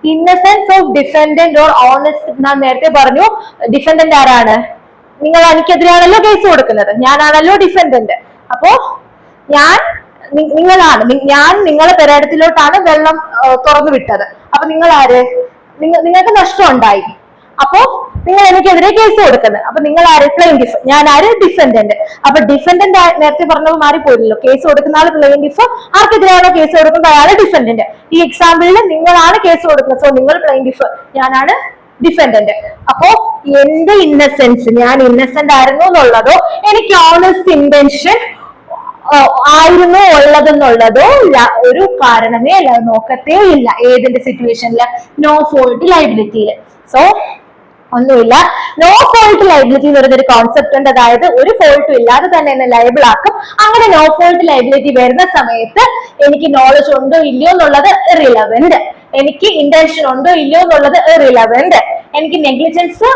Innocence of defendant or honest ഞാൻ നേരത്തെ പറഞ്ഞു. ഡിഫൻഡന്റ് ആരാണ്? നിങ്ങൾ എനിക്കെതിരെയാണല്ലോ കേസ് കൊടുക്കുന്നത്. ഞാനാണല്ലോ ഡിഫൻഡന്റ് അപ്പോ ഞാൻ നിങ്ങളാണ്. ഞാൻ നിങ്ങളെ പെരേടത്തിലോട്ടാണ് വെള്ളം തുറന്നു വിട്ടത് അപ്പൊ നിങ്ങൾ ആര് നിങ്ങ നിങ്ങൾക്ക് നഷ്ടം ഉണ്ടായി. അപ്പോ നിങ്ങൾ എനിക്കെതിരെ കേസ് കൊടുക്കുന്നത്. അപ്പൊ നിങ്ങൾ ആര്? പ്ലെയിന്റിഫ് ഞാൻ ആര് ഡിഫൻഡന്റ് അപ്പൊ ഡിഫൻഡന്റ് നേരത്തെ പറഞ്ഞത് മാറിപ്പോയില്ലല്ലോ. കേസ് കൊടുക്കുന്ന ആൾ പ്ലെയിന്റിഫ് ആർക്കെതിരെയാണോ കേസ് കൊടുക്കുന്നത്? അയാൾ ഡിഫൻഡന്റ് ഈ എക്സാമ്പിളിൽ നിങ്ങളാണ് കേസ് കൊടുക്കുന്നത്. സോ നിങ്ങൾ പ്ലെയിന്റിഫ് ഞാനാണ് ഡിഫൻഡന്റ് അപ്പോ എന്റെ ഇന്നസെൻസ് ഞാൻ ഇന്നസെന്റ് ആയിരുന്നു എന്നുള്ളതോ എനിക്ക് ഓണസ്റ്റ് ഇന്റൻഷൻ ആയിരുന്നു ഉള്ളതെന്നുള്ളതോ ഒരു കാരണമേ അല്ല. നോക്കത്തേ ഇല്ല. ഏതിന്റെ സിറ്റുവേഷനിൽ നോ ഫോൾട്ട് ലൈബിലിറ്റിയിൽ സോ ഒന്നുമില്ല. നോ ഫോൾട്ട് ലൈബിലിറ്റി എന്ന് പറയുന്ന ഒരു കോൺസെപ്റ്റ് ഉണ്ട്. അതായത് ഒരു ഫോൾട്ടും ഇല്ലാതെ തന്നെ എന്നെ ലൈബിൾ ആക്കും. അങ്ങനെ നോ ഫോൾട്ട് ലൈബിലിറ്റി വരുന്ന സമയത്ത് എനിക്ക് നോളജ് ഉണ്ടോ ഇല്ലയോ എന്നുള്ളത് റിലവന്റ് എനിക്ക് ഇന്റൻഷൻ ഉണ്ടോ ഇല്ലയോ എന്നുള്ളത് റിലവന്റ് എനിക്ക് നെഗ്ലിജൻസ്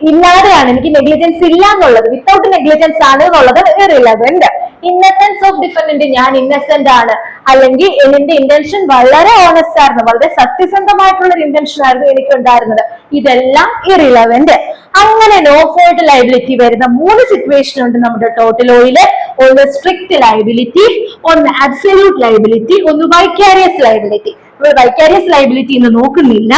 ഇല്ലാതെയാണ് എനിക്ക് നെഗ്ലിജൻസ് ഇല്ല എന്നുള്ളത് വിത്തൗട്ട് നെഗ്ലിജൻസ് ആണ് എന്നുള്ളത് ഇറിലവന്റ് ഇന്നസെൻസ് ഓഫ് ഡിഫൻഡന്റ് ഞാൻ ഇന്നസെന്റ് ആണ്. അല്ലെങ്കിൽ എന്റെ ഇന്റൻഷൻ വളരെ ഓണസ്റ്റ് ആയിരുന്നു വളരെ സത്യസന്ധമായിട്ടുള്ള ഒരു ഇന്റൻഷൻ ആയിരുന്നു എനിക്ക് ഉണ്ടായിരുന്നത് ഇതെല്ലാം ഇറിലവന്റ് അങ്ങനെ നോ ഫോൾട്ട് ലൈബിലിറ്റി വരുന്ന മൂന്ന് സിറ്റുവേഷൻ ഉണ്ട് നമ്മുടെ ടോട്ടൽ ഓയിൽ ഒന്ന് സ്ട്രിക്റ്റ് ലൈബിലിറ്റി ഒന്ന് അബ്സല്യൂട്ട് ലൈബിലിറ്റി ഒന്ന് വൈക്കാരിയസ് ലൈബിലിറ്റി നമ്മൾ വൈക്കാരിയസ് ലൈബിലിറ്റി ഇന്ന് നോക്കുന്നില്ല.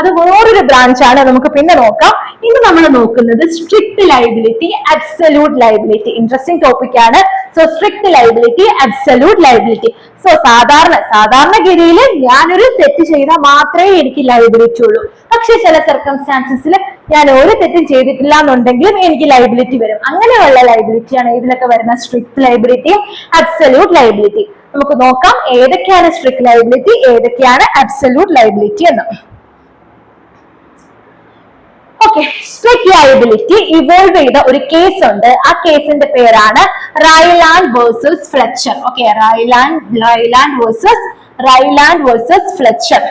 അത് വേറൊരു ബ്രാഞ്ച് ആണ് നമുക്ക് പിന്നെ നോക്കാം. ഇന്ന് നമ്മൾ നോക്കുന്നത് strict liability absolute liability interesting topic ആണ്. So strict liability absolute liability so സാധാരണ സാധാരണ സാധാരണഗതിയിൽ ഞാനൊരു തെറ്റ് ചെയ്താൽ മാത്രമേ എനിക്ക് ലൈബിലിറ്റി ഉള്ളൂ. പക്ഷെ ചില സർക്കംസ്റ്റാൻസസിൽ ഞാൻ ഒരു തെറ്റും ചെയ്തിട്ടില്ല എന്നുണ്ടെങ്കിലും എനിക്ക് ലൈബിലിറ്റി വരും. അങ്ങനെയുള്ള ലൈബിലിറ്റിയാണ് ഇതിലൊക്കെ വരുന്ന സ്ട്രിക്ട് ലൈബിലിറ്റിയും അബ്സല്യൂട്ട് ലൈബിലിറ്റി നമുക്ക് നോക്കാം ഏതൊക്കെയാണ് സ്ട്രിക്ട് ലൈബിലിറ്റി ഏതൊക്കെയാണ് അബ്സല്യൂട്ട് ലൈബിലിറ്റി എന്ന്. ഓക്കെ സ്ട്രിക്ട് ലയബിലിറ്റി ഇവോൾവ് ചെയ്ത ഒരു കേസ് ഉണ്ട്. ആ കേസിന്റെ പേരാണ് Rylands versus Fletcher okay Rylands Rylands versus Rylands versus Fletcher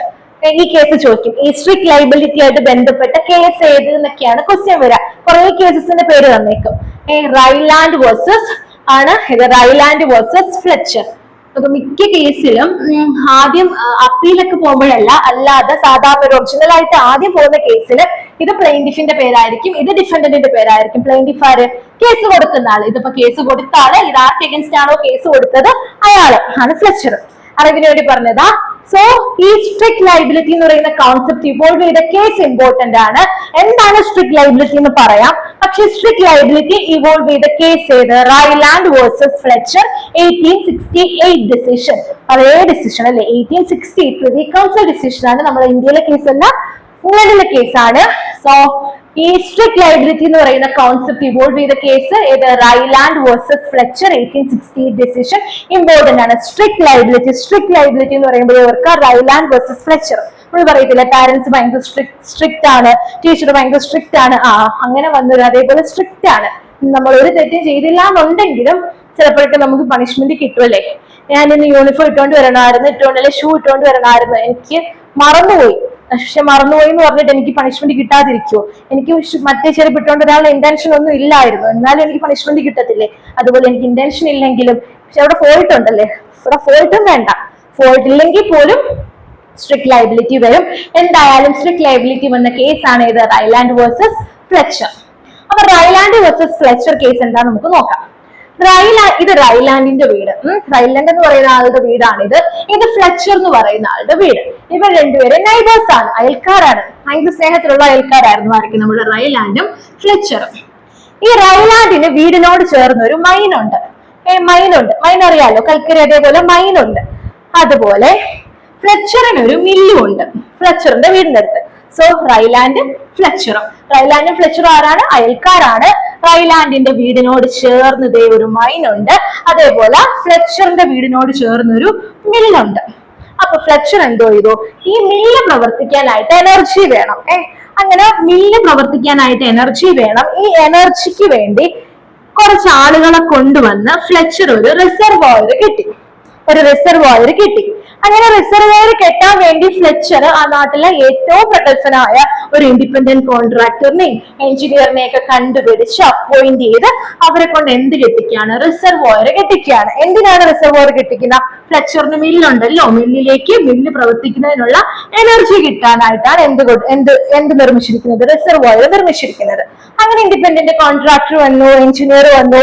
ഈ കേസ് ചോദിക്കും. ഈ സ്ട്രിക്ട് ലൈബിലിറ്റി ആയിട്ട് ബന്ധപ്പെട്ട കേസ് ഏത് എന്നൊക്കെയാണ് ക്വസ്റ്റ്യൻ വരിക. കുറെ കേസസിന്റെ പേര് തന്നേക്കും. റൈലാൻഡ് വേഴ്സസ് ആണ് ഇത് റൈലാൻഡ് വേഴ്സസ് ഫ്ലെച്ചർ അപ്പൊ മിക്ക കേസിലും ആദ്യം അപ്പീലൊക്കെ പോകുമ്പോഴല്ല അല്ലാതെ സാധാരണ ഒരു ഒറിജിനൽ ആയിട്ട് ആദ്യം പോകുന്ന കേസിൽ ഇത് പ്ലെയിന്റിഫിന്റെ പേരായിരിക്കും ഇത് ഡിഫൻഡന്റിന്റെ പേരായിരിക്കും. പ്ലെയിന്റിഫ് ആര്? കേസ് കൊടുക്കുന്ന ആൾ. ഇതിപ്പോ കേസ് കൊടുത്ത ആൾ ഇത് ആർക്ക് എഗൻസ്റ്റ് ആണോ കേസ് കൊടുത്തത്? അയാൾ ആണ് ഫ്ലെച്ചർ അറിവിന് വേണ്ടി പറഞ്ഞതാ. സോ ഈ സ്ട്രിക്ട് ലൈബിലിറ്റി എന്ന് പറയുന്ന കോൺസെപ്റ്റ് ഇവോൾവ് ചെയ്ത കേസ് ഇമ്പോർട്ടന്റ് ആണ്. എന്താണ് സ്ട്രിക്ട് ലൈബിലിറ്റി എന്ന് പറയാം? പക്ഷെ സ്ട്രിക്ട് ലൈബിലിറ്റി ഇവോൾവ് ചെയ്ത കേസ് ഏത്? Rylands versus Fletcher eighteen sixty eight decision അതേ ഡിസിഷൻ അല്ലെ? Eighteen sixty eight privy council decision ആണ് നമ്മുടെ ഇന്ത്യയിലെ കേസ് അല്ല ഇംഗ്ലണ്ടിലെ കേസാണ് സോ ഈ സ്ട്രിക്ട് ലൈബിലിറ്റി എന്ന് പറയുന്ന കോൺസെപ്റ്റ് ഇവോൾവ് ചെയ്ത കേസ് ഇത് Rylands versus Fletcher eighteen sixty decision important ആണ്. സ്ട്രിക്ട് ലൈബിലിറ്റി സ്ട്രിക്ട് ലൈബിലിറ്റി എന്ന് പറയുമ്പോൾ ഇവർക്ക് റൈലാൻഡ് വേഴ്സസ് ഫ്ലെച്ചർ നമ്മൾ പറയത്തില്ല പാരന്റ്സ് ഭയങ്കര സ്ട്രിക്ട് ആണ് ടീച്ചർ ഭയങ്കര സ്ട്രിക്റ്റ് ആണ്. ആ അങ്ങനെ വന്നത് അതേപോലെ സ്ട്രിക്റ്റ് ആണ്. നമ്മൾ ഒരു തെറ്റും ചെയ്തില്ല എന്നുണ്ടെങ്കിലും ചിലപ്പോഴൊക്കെ നമുക്ക് പണിഷ്മെന്റ് കിട്ടുമല്ലേ ഞാൻ ഇന്ന് യൂണിഫോം ഇട്ടുകൊണ്ട് വരണമായിരുന്നു ഇട്ടുകൊണ്ട് ഇട്ടുകൊണ്ടല്ലേ ഷൂ ഇട്ടുകൊണ്ട് വരണമായിരുന്നു എനിക്ക് മറന്നുപോയി. പക്ഷെ മറന്നുപോയി എന്ന് പറഞ്ഞിട്ട് എനിക്ക് പണിഷ്മെന്റ് കിട്ടാതിരിക്കുമോ എനിക്ക് മറ്റേ ചെറിയ ഇട്ടുകൊണ്ട് ഒരാളുടെ ഇന്റൻഷൻ ഒന്നും ഇല്ലായിരുന്നു. എന്നാലും എനിക്ക് പണിഷ്മെന്റ് കിട്ടത്തില്ലേ? അതുപോലെ എനിക്ക് ഇന്റൻഷൻ ഇല്ലെങ്കിലും പക്ഷെ അവിടെ ഫോൾട്ട് ഉണ്ടല്ലേ? അവിടെ ഫോൾട്ടും വേണ്ട. ഫോൾട്ട് ഇല്ലെങ്കിൽ പോലും സ്ട്രിക്ട് ലൈബിലിറ്റി വരും. എന്തായാലും സ്ട്രിക്ട് ലൈബിലിറ്റി വന്ന കേസാണ് ഇത്. റൈലാൻഡ് വേഴ്സസ് ഫ്ലെച്ചർ അപ്പൊ റൈലാൻഡ് വേഴ്സസ് ഫ്ലെച്ചർ കേസ് എന്താ നമുക്ക് നോക്കാം. റൈലാ ഇത് റൈലാൻഡിന്റെ വീട്. റൈലാൻഡ് എന്ന് പറയുന്ന ആളുടെ വീടാണ് ഇത് ഇത് ഫ്ലെച്ചർ എന്ന് പറയുന്ന ആളുടെ വീട്. ഇവർ രണ്ടുപേരും നൈബേഴ്സ് ആണ്. അയൽക്കാരാണ്. ഭയങ്കര സ്നേഹത്തിലുള്ള അയൽക്കാരായിരുന്നു ആയിരിക്കും നമ്മുടെ റൈലാൻഡും ഫ്ലെച്ചറും ഈ റൈലാൻഡിന് വീടിനോട് ചേർന്ന് ഒരു മൈനുണ്ട് മൈനുണ്ട് മൈൻ അറിയാലോ? കൽക്കരി അതേപോലെ മൈനുണ്ട് അതുപോലെ ഫ്ലെച്ചറിന് ഒരു മില്ലും ഉണ്ട്. ഫ്ലെച്ചറിന്റെ വീടിന്റെ അടുത്ത്. സോ റൈലാൻഡ് ഫ്ലെച്ചറും റൈലാൻഡും ഫ്ലെച്ചറും ആരാണ്? അയൽക്കാരാണ്. റൈലാൻഡിന്റെ വീടിനോട് ചേർന്ന് ദേ ഒരു മൈൻ ഉണ്ട്. അതേപോലെ ഫ്ലെച്ചറിന്റെ വീടിനോട് ചേർന്ന് ഒരു മില്ലുണ്ട് അപ്പൊ ഫ്ലെച്ചർ എന്തോ ചെയ്തു? ഈ മില്ല് പ്രവർത്തിക്കാനായിട്ട് എനർജി വേണം. ഏ? അങ്ങനെ മില്ല് പ്രവർത്തിക്കാനായിട്ട് എനർജി വേണം. ഈ എനർജിക്ക് വേണ്ടി കുറച്ച് ആളുകളെ കൊണ്ടുവന്ന് ഫ്ലെച്ചർ ഒരു റിസർവോയർ കിട്ടി. ഒരു റിസർവോയർ കിട്ടി. അങ്ങനെ റിസർവേർ കെട്ടാൻ വേണ്ടി ഫ്ലെച്ചർ ആ നാട്ടിലെ ഏറ്റവും പ്രഗത്ഭനായ ഒരു ഇൻഡിപെൻഡന്റ് കോൺട്രാക്ടറിനെയും എഞ്ചിനീയറിനെയും ഒക്കെ കണ്ടുപിടിച്ച് അപ്പോയിന്റ് ചെയ്ത് അവരെ കൊണ്ട് എന്ത് കെട്ടിക്കുകയാണ് റിസർവോയർ കെട്ടിക്കുകയാണ് എന്തിനാണ് റിസർവോയർ കെട്ടിക്കുന്ന ഫ്ലെച്ചറിന് മില്ലുണ്ടല്ലോ മില്ലിലേക്ക് മില്ല് പ്രവർത്തിക്കുന്നതിനുള്ള എനർജി കിട്ടാനായിട്ടാണ് എന്ത് എന്ത് എന്ത് നിർമ്മിച്ചിരിക്കുന്നത്? റിസർവോയർ നിർമ്മിച്ചിരിക്കുന്നത്. അങ്ങനെ ഇൻഡിപെൻഡന്റ് കോൺട്രാക്ടർ വന്നു എഞ്ചിനീയർ വന്നു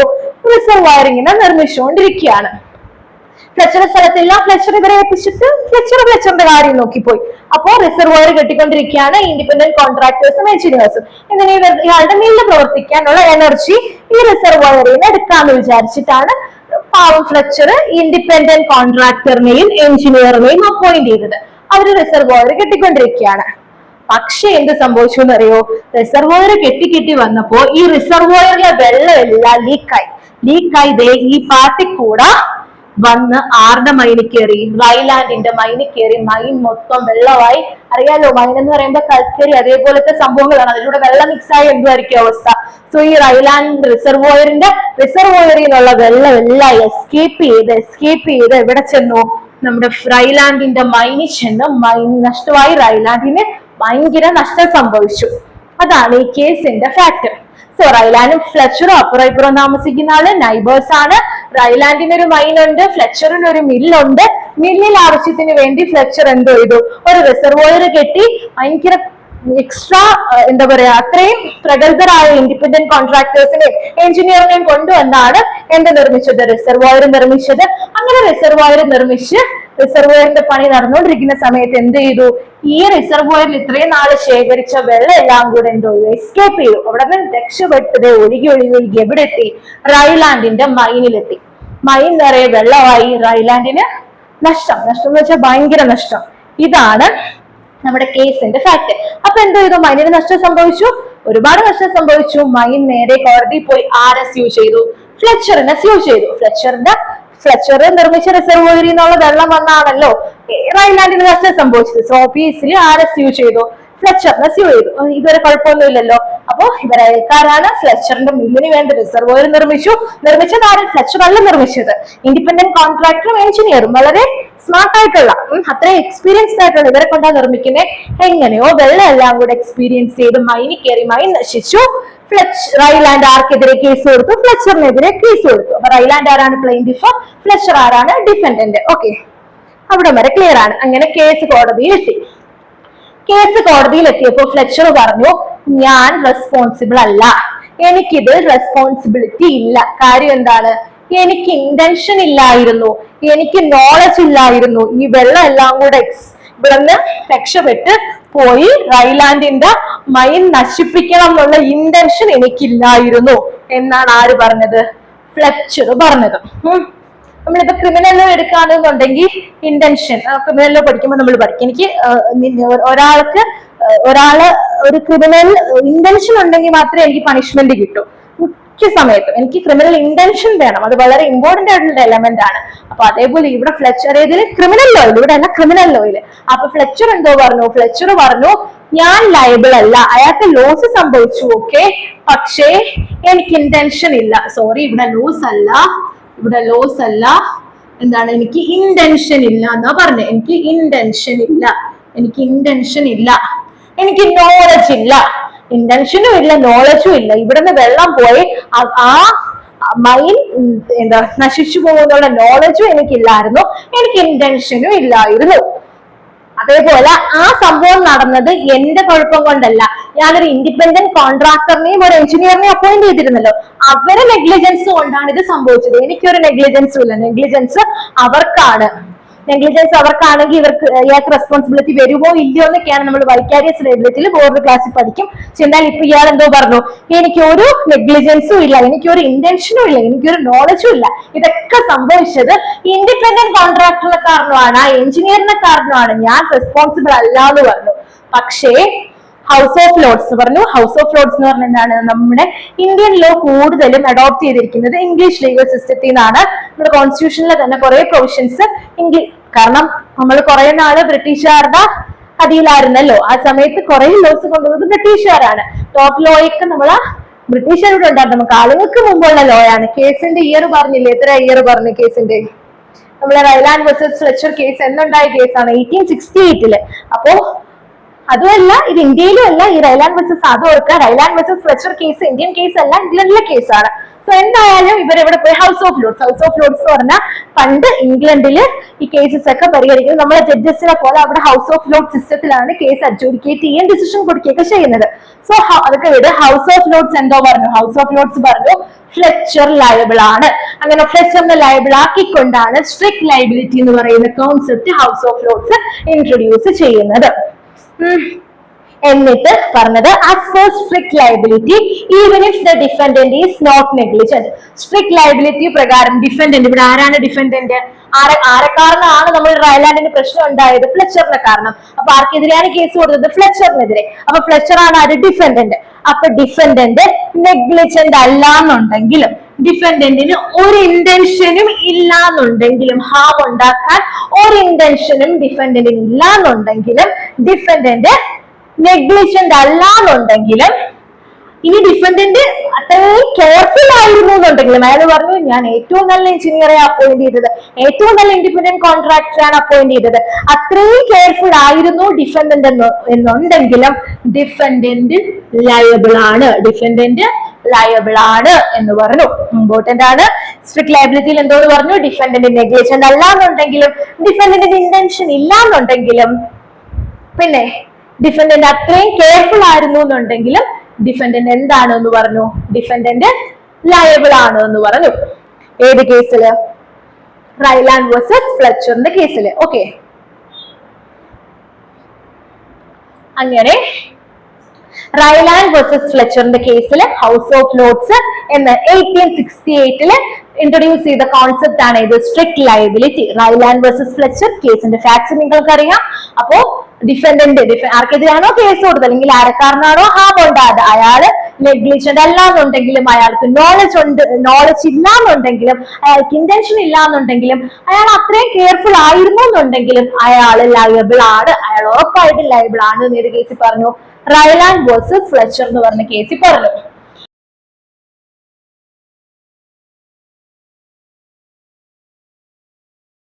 റിസർവോയർ ഇങ്ങനെ നിർമ്മിച്ചുകൊണ്ടിരിക്കുകയാണ്. ഫ്ലെച്ചർ സ്ഥലത്തില്ല ഫ്ലെച്ചർ ഇവരെ ഏൽപ്പിച്ചിട്ട് ഫ്ലെച്ചർ ഫ്ലെച്ചറിന്റെ കാര്യം നോക്കിപ്പോയി. അപ്പോ റിസർവോയർ കെട്ടിക്കൊണ്ടിരിക്കുകയാണ് ഇൻഡിപെൻഡന്റ് കോൺട്രാക്ടേഴ്സും എഞ്ചിനീയേഴ്സും ഇങ്ങനെ ഇയാളുടെ മില്ല് പ്രവർത്തിക്കാനുള്ള എനർജി ഈ റിസർവോയറിൽ നിന്ന് എടുക്കാമെന്ന് വിചാരിച്ചിട്ടാണ് പാവം ഫ്ലെച്ചർ ഇൻഡിപെൻഡന്റ് കോൺട്രാക്ടറിനെയും എഞ്ചിനീയറിനെയും അപ്പോയിന്റ് ചെയ്തത്. അവർ റിസർവോയർ കെട്ടിക്കൊണ്ടിരിക്കുകയാണ്. പക്ഷെ എന്ത് സംഭവിച്ചു എന്നറിയോ? റിസർവോയർ കെട്ടി കെട്ടി വന്നപ്പോ ഈ റിസർവോയറിലെ വെള്ളമെല്ലാം ലീക്കായി ലീക്കായി ദേ ഈ പാർട്ടി കൂടെ വന്ന് ആരുടെ മൈനി കയറി റൈലാൻഡിന്റെ മൈനി കയറി മൈൻ മൊത്തം വെള്ളമായി. അറിയാലോ മൈൻ എന്ന് പറയുമ്പോൾ കൽക്കരി അതേപോലത്തെ സംഭവങ്ങളാണ്. അതിലൂടെ വെള്ളം മിക്സ് ആയി എന്തുമായിരിക്കും അവസ്ഥ? സോ ഈ റൈലാൻഡ് റിസർവോയറിന്റെ റിസർവോയറിൽ നിന്നുള്ള വെള്ളം എല്ലാം എസ്കേപ്പ് ചെയ്ത് എസ്കേപ്പ് ചെയ്ത് എവിടെ ചെന്നു? നമ്മുടെ റൈലാൻഡിന്റെ മൈനിൽ ചെന്ന് മൈൻ നഷ്ടമായി. റൈലാൻഡിന് ഭയങ്കര നഷ്ടം സംഭവിച്ചു. അതാണ് ഈ കേസിന്റെ ഫാക്ട് സോ റൈലാനും ഫ്ലച്ചറും അപ്പുറം ഇപ്പുറം താമസിക്കുന്ന ആൾ നൈബേഴ്സ് ആണ്. റൈലാൻഡിന് ഒരു മൈൻ ഉണ്ട് ഫ്ലെച്ചറിന് ഒരു മില്ലുണ്ട്. മില്ലിൽ ആവശ്യത്തിന് വേണ്ടി ഫ്ലെക്ചർ എന്തോ ചെയ്തു. ഒരു റിസർവോയർ കെട്ടി ഭയങ്കര എക്സ്ട്രാ എന്താ പറയാ അത്രയും പ്രഗത്ഭരായ ഇൻഡിപെൻഡന്റ് കോൺട്രാക്ടേഴ്സിനെ എഞ്ചിനീയറിനെയും കൊണ്ടുവന്നാണ് എന്ത് നിർമ്മിച്ചത് റിസർവോയർ നിർമ്മിച്ചത്. അങ്ങനെ റിസർവോയർ നിർമ്മിച്ച് റിസർവോയറിന്റെ പണി നടന്നുകൊണ്ടിരിക്കുന്ന സമയത്ത് എന്ത് ചെയ്തു? ഈ റിസർവോയറിൽ ഇത്രയും നാൾ ശേഖരിച്ച വെള്ളം എല്ലാം കൂടെ എന്തോ എസ്കേപ്പ് ചെയ്തു. അവിടെ നിന്ന് രക്ഷപ്പെട്ടത് ഒഴുകി ഒഴുകി എവിടെ എത്തി റൈലാൻഡിന്റെ മൈനിലെത്തി. മൈൻ നിറയെ വെള്ളമായി റൈലാൻഡിന് നഷ്ടം. നഷ്ടം എന്ന് വെച്ചാൽ ഭയങ്കര നഷ്ടം. ഇതാണ് നമ്മുടെ കേസിന്റെ ഫാക്ട് അപ്പൊ എന്തോ ചെയ്തു? മൈനിന് നഷ്ടം സംഭവിച്ചു. ഒരുപാട് നഷ്ടം സംഭവിച്ചു. മൈൻ നേരെ കോടതി പോയി ആർ എസ് യു ചെയ്തു. ഫ്ലെച്ചറിനെ സ്യൂ ചെയ്തു. ഫ്ലെച്ചറിന്റെ ഫ്ലെച്ചർ നിർമ്മിച്ച റിസർവോയറിൽ നിന്നുള്ള വെള്ളം വന്നാണല്ലോ. റൈലാൻഡിന് നഷ്ടം സംഭവിച്ചത്. സോ ഓബിയസ്ലി ആർ എസ് യു ചെയ്തു? ഫ്ലച്ചർ സ്യൂ ചെയ്തു. ഇതുവരെ കുഴപ്പമൊന്നുമില്ലല്ലോ. അപ്പോ ഇവർ അയൽക്കാരാണ് ഫ്ലെച്ചറിന്റെ മില്ലിന് വേണ്ടി റിസർവോയർ നിർമ്മിച്ചു. നിർമ്മിച്ചത് ആര് ഫ്ലച്ചർ അല്ല നിർമ്മിച്ചത് ഇൻഡിപെൻഡന്റ് കോൺട്രാക്ടറും എഞ്ചിനീയറും വളരെ സ്മാർട്ട് ആയിട്ടുള്ള അത്ര എക്സ്പീരിയൻസ്ഡ് ആയിട്ടുള്ള ഇവരെ കൊണ്ടാണ് നിർമ്മിക്കുന്നത്. എങ്ങനെയോ വെള്ളം എല്ലാം കൂടെ എക്സ്പീരിയൻസ് ചെയ്ത് മൈനി കയറി മൈൻ നശിച്ചു. ഫ്ലെച്ച് റൈലാൻഡ് ആർക്കെതിരെ കേസ് കൊടുത്തു? ഫ്ലെച്ചറിനെതിരെ കേസ് കൊടുത്തു. അപ്പൊ റൈലാൻഡ് ആരാണ് പ്ലെയിൻഡിഫ് ഫ്ലെച്ചർ ആരാണ്? ഡിഫൻഡന്റ് ഓക്കെ അവിടെ വരെ ക്ലിയർ ആണ്. അങ്ങനെ കേസ് കോടതിയിൽ എത്തി. കേസ് കോടതിയിൽ എത്തിയപ്പോൾ ഫ്ലെച്ചർ പറഞ്ഞു ഞാൻ റെസ്പോൺസിബിൾ അല്ല. എനിക്കിത് റെസ്പോൺസിബിലിറ്റി ഇല്ല. കാര്യം എന്താണ്? എനിക്ക് ഇന്റൻഷൻ ഇല്ലായിരുന്നു. എനിക്ക് നോളജ് ഇല്ലായിരുന്നു. ഈ വെള്ളം എല്ലാം കൂടെ ഇവിടെ ഇവിടുന്ന് രക്ഷപ്പെട്ട് പോയി റൈലാൻഡിന്റെ മൈൻ നശിപ്പിക്കണം എന്നുള്ള ഇന്റൻഷൻ എനിക്കില്ലായിരുന്നു. എന്നാണ് ആര് പറഞ്ഞത്? ഫ്ലെക്ചർ പറഞ്ഞത്. നമ്മളിപ്പോ ക്രിമിനലിൽ എടുക്കാന്നുണ്ടെങ്കിൽ ഇന്റൻഷൻ ക്രിമിനലിൽ പഠിക്കുമ്പോൾ നമ്മൾ പഠിക്കും. എനിക്ക് ഒരാൾക്ക് ഒരാൾ ഒരു ക്രിമിനൽ ഇന്റൻഷൻ ഉണ്ടെങ്കിൽ മാത്രമേ എനിക്ക് പണിഷ്മെന്റ് കിട്ടൂ. സമയത്തും എനിക്ക് ക്രിമിനൽ ഇന്റൻഷൻ വേണം. അത് വളരെ ഇമ്പോർട്ടന്റ് ആയിട്ടുള്ള എലമെന്റ് ആണ്. അപ്പൊ അതേപോലെ ഇവിടെ ഫ്ലെച്ചർ ഏതിൽ ക്രിമിനൽ ലോയിൽ ഇവിടെ അല്ല ക്രിമിനൽ ലോയിൽ അപ്പൊ ഫ്ലെച്ചർ എന്തോ പറഞ്ഞു? ഫ്ലെച്ചർ പറഞ്ഞു ഞാൻ ലയബിൾ അല്ല. അയാൾക്ക് ലോസ് സംഭവിച്ചു ഓക്കെ പക്ഷേ എനിക്ക് ഇന്റൻഷൻ ഇല്ല. സോറി ഇവിടെ ലോസ് അല്ല. ഇവിടെ ലോസ് അല്ല. എന്താണ്? എനിക്ക് ഇന്റൻഷൻ ഇല്ല എന്നാ പറഞ്ഞു. എനിക്ക് ഇന്റൻഷൻ ഇല്ല. എനിക്ക് ഇന്റൻഷൻ ഇല്ല. എനിക്ക് നോളജ് ഇല്ല. ഇന്റൻഷനും ഇല്ല നോളജും ഇല്ല. ഇവിടുന്ന് വെള്ളം പോയി ആ- മൈൻഡ് മൈൻ എന്താ നശിച്ചു പോകുന്നുള്ള നോളജും എനിക്കില്ലായിരുന്നു. എനിക്ക് ഇന്റൻഷനും ഇല്ലായിരുന്നു. അതേപോലെ ആ സംഭവം നടന്നത് എന്റെ കുഴപ്പം കൊണ്ടല്ല. ഞാനൊരു ഇൻഡിപെൻഡന്റ് കോൺട്രാക്ടറിനെയും ഒരു എഞ്ചിനീയറിനെയും അപ്പോയിന്റ് ചെയ്തിരുന്നല്ലോ. അവരെ നെഗ്ലിജൻസ് കൊണ്ടാണ് ഇത് സംഭവിച്ചത്. എനിക്കൊരു നെഗ്ലിജൻസും ഇല്ല. നെഗ്ലിജൻസ് അവർക്കാണ്. നെഗ്ലിജൻസ് അവർക്കാണെങ്കിൽ ഇവർക്ക് ഇയാൾക്ക് റെസ്പോൺസിബിലിറ്റി വരുമോ ഇല്ലയോ എന്നൊക്കെയാണ് നമ്മൾ വൈകാരിയസ് ലൈബിലിറ്റിയിൽ ബോർഡ് ക്ലാസ്സിൽ പഠിക്കും. പക്ഷെ ഇപ്പൊ ഇയാൾ എന്തോ പറഞ്ഞു എനിക്ക് ഒരു നെഗ്ലിജൻസും ഇല്ല എനിക്കൊരു ഇന്റൻഷനും ഇല്ല എനിക്കൊരു നോളജും ഇല്ല. ഇതൊക്കെ സംഭവിച്ചത് ഇൻഡിപെൻഡന്റ് കോൺട്രാക്ടറിനെ കാരണമാണ് ആ എഞ്ചിനീയറിനെ കാരണമാണ്. ഞാൻ റെസ്പോൺസിബിൾ അല്ല എന്ന് പറഞ്ഞു. പക്ഷേ ഹൗസ് ഓഫ് ലോഡ്സ് പറഞ്ഞു. ഹൗസ് ഓഫ് ലോഡ്സ് എന്ന് പറഞ്ഞാൽ എന്താണ്? നമ്മുടെ ഇന്ത്യൻ ലോ കൂടുതലും അഡോപ്റ്റ് ചെയ്തിരിക്കുന്നത് ഇംഗ്ലീഷ് ലീഗൽ സിസ്റ്റത്തിൽ നിന്നാണ്. നമ്മുടെ കോൺസ്റ്റിറ്റ്യൂഷനിലെ തന്നെ കുറെ പ്രൊവിഷൻസ് ഇംഗ്ലീഷ് കാരണം നമ്മൾ കുറെ നാൾ ബ്രിട്ടീഷുകാരുടെ അടിയിലായിരുന്നല്ലോ. ആ സമയത്ത് കുറെ ലോസ് കൊണ്ടുവന്നത് ബ്രിട്ടീഷുകാരാണ്. ടോപ്പ് ലോയൊക്കെ നമ്മൾ ബ്രിട്ടീഷുകാരോട് ഉണ്ടായിരുന്നു. കാലങ്ങൾക്ക് മുമ്പുള്ള ലോയാണ് കേസിന്റെ ഇയർ പറഞ്ഞില്ലേ? എത്ര ഇയർ പറഞ്ഞു കേസിന്റെ നമ്മളെ റൈലാൻഡ് വേഴ്സസ് ഫ്ലെച്ചർ കേസ് എന്നുണ്ടായ കേസാണ് എയ്റ്റീൻ സിക്സ്റ്റി എയ്റ്റിൽ അപ്പോ അതുമല്ല ഇത് ഇന്ത്യയിലും അല്ല ഈ റൈലാൻഡ് വേഴ്സസ് അത് ഓർക്കുക Rylands versus Fletcher case Indian case അല്ല ഇംഗ്ലണ്ടിലെ കേസാണ് സോ എന്തായാലും ഇവരെവിടെ പോയി House of Lords House of Lords എന്ന് പറഞ്ഞാൽ പണ്ട് ഇംഗ്ലണ്ടിൽ ഈ കേസസ് ഒക്കെ പരിഹരിക്കുന്നത്. നമ്മളെ ജഡ്ജസിനെ പോലെ അവിടെ ഹൗസ് ഓഫ് ലോഡ് സിസ്റ്റത്തിലാണ് കേസ് അഡ്ജുഡിക്കേറ്റ് ചെയ്യാൻ ഡിസിഷൻ കൊടുക്കുകയൊക്കെ ചെയ്യുന്നത്. സോ അതൊക്കെ വിട് ഹൗസ് ഓഫ് ലോഡ്സ് എന്തോ പറഞ്ഞു? ഹൗസ് ഓഫ് ലോഡ്സ് പറഞ്ഞു ഫ്ലെച്ചർ ലയബിൾ ആണ്. അങ്ങനെ ഫ്ലെച്ചറിനെ ലയബിൾ ആക്കിക്കൊണ്ടാണ് സ്ട്രിക്ട് ലയബിലിറ്റി എന്ന് പറയുന്ന concept House of Lords introduce ചെയ്യുന്നത്. എന്നിട്ട് പറഞ്ഞത് strict liability even if the defendant is not negligent strict liability പ്രകാരം ഡിഫൻഡന്റ് ഇവിടെ ആരാണ് ഡിഫൻഡന്റ് ആരെ ആരെ കാരണമാണ് നമ്മൾ റയലാൻഡിന് പ്രശ്നം ഉണ്ടായത്? ഫ്ലെച്ചറിനെ കാരണം. അപ്പൊ ആർക്കെതിരെയാണ് കേസ് കൊടുത്തത്? ഫ്ലെച്ചറിനെതിരെ അപ്പൊ ഫ്ലെച്ചർ ആണ് ആര്? ഡിഫൻഡന്റ് അപ്പൊ ഡിഫൻഡന്റ് നെഗ്ലിജന്റ് അല്ല എന്നുണ്ടെങ്കിലും ഡിഫൻഡന്റിന് ഒരു ഇന്റൻഷനും ഇല്ല എന്നുണ്ടെങ്കിലും ഹാം ഉണ്ടാക്കാൻ ഒരു ഇന്റൻഷനും ഡിഫൻഡന്റിന് ഇല്ല എന്നുണ്ടെങ്കിലും ഡിഫൻഡന്റ് നെഗ്ലിജന്റ് അല്ല എന്നുണ്ടെങ്കിലും ഇനി ഡിഫൻഡന്റ് അത്രയും കെയർഫുൾ ആയിരുന്നു എന്നുണ്ടെങ്കിലും അയാൾ പറഞ്ഞു ഞാൻ ഏറ്റവും നല്ല എഞ്ചിനീയറെ അപ്പോയിന്റ് ചെയ്തത് ഏറ്റവും നല്ല ഇൻഡിപെൻഡന്റ് കോൺട്രാക്ടറാണ് അപ്പോയിന്റ് ചെയ്തത്. അത്രയും കെയർഫുൾ ആയിരുന്നു ഡിഫൻഡന്റ് എന്നുണ്ടെങ്കിലും ഡിഫൻഡന്റ് ലയബിൾ ആണ്. ഡിഫൻഡന്റ് ലയബിൾ ആണ് എന്ന് പറഞ്ഞു. ഇമ്പോർട്ടന്റ് ആണ്. സ്ട്രിക്ട് ലയബിലിറ്റിയിൽ എന്തോന്ന് പറഞ്ഞു ഡിഫൻഡന്റ് നെഗ്ലിജന്റ് അല്ല എന്നുണ്ടെങ്കിലും ഡിഫൻഡന്റിന്റെ ഇന്റൻഷൻ ഇല്ല എന്നുണ്ടെങ്കിലും പിന്നെ ഡിഫൻഡന്റ് അത്രയും കെയർഫുൾ ആയിരുന്നു എന്നുണ്ടെങ്കിലും ഡിഫൻഡന്റ് എന്താണ് എന്ന് പറഞ്ഞു? ഡിഫൻഡന്റ് ലയബിൾ ആണ് എന്ന് പറഞ്ഞു. ഏത് കേസിൽ റൈലാൻഡ് വേഴ്സസ് ഫ്ലച്ചറിന്റെ കേസിൽ ഓക്കെ അങ്ങനെ റൈലാൻഡ് വേഴ്സസ് ഫ്ലെച്ചറിന്റെ കേസിൽ ഹൗസ് ഓഫ് ലോഡ്സ് എന്ന് എയ്റ്റീൻ സിക്സ്റ്റി എയ്റ്റിൽ ഇൻട്രൊഡ്യൂസ് ചെയ്ത കോൺസെപ്റ്റ് ആണ് ഇത്. Strict liability Rylands versus Fletcher കേസിന്റെ ഫാക്ട്സ് നിങ്ങൾക്ക് അറിയാം അപ്പോ ഡിഫൻഡന്റ് ആർക്കെതിരാണോ കേസ് കൊടുത്തത്? അല്ലെങ്കിൽ ആരക്കാരനാണോ? ഹാം ഉണ്ടായത് അയാൾ നെഗ്ലിജന്റ് അല്ലാന്നുണ്ടെങ്കിലും അയാൾക്ക് നോളജ് ഉണ്ട്. നോളജ് ഇല്ല എന്നുണ്ടെങ്കിലും അയാൾക്ക് ഇന്റൻഷൻ ഇല്ല എന്നുണ്ടെങ്കിലും അയാൾ അത്രയും കെയർഫുൾ ആയിരുന്നു എന്നുണ്ടെങ്കിലും അയാൾ ലയബിൾ ആണ്. അയാൾ ഉറപ്പായിട്ട് ലയബിൾ ആണ് എന്ന് ഏത് കേസിൽ പറഞ്ഞു. റൈലാൻഡ് വേഴ്സസ് ഫ്ലെച്ചർ എന്ന് പറഞ്ഞ കേസിൽ പറഞ്ഞു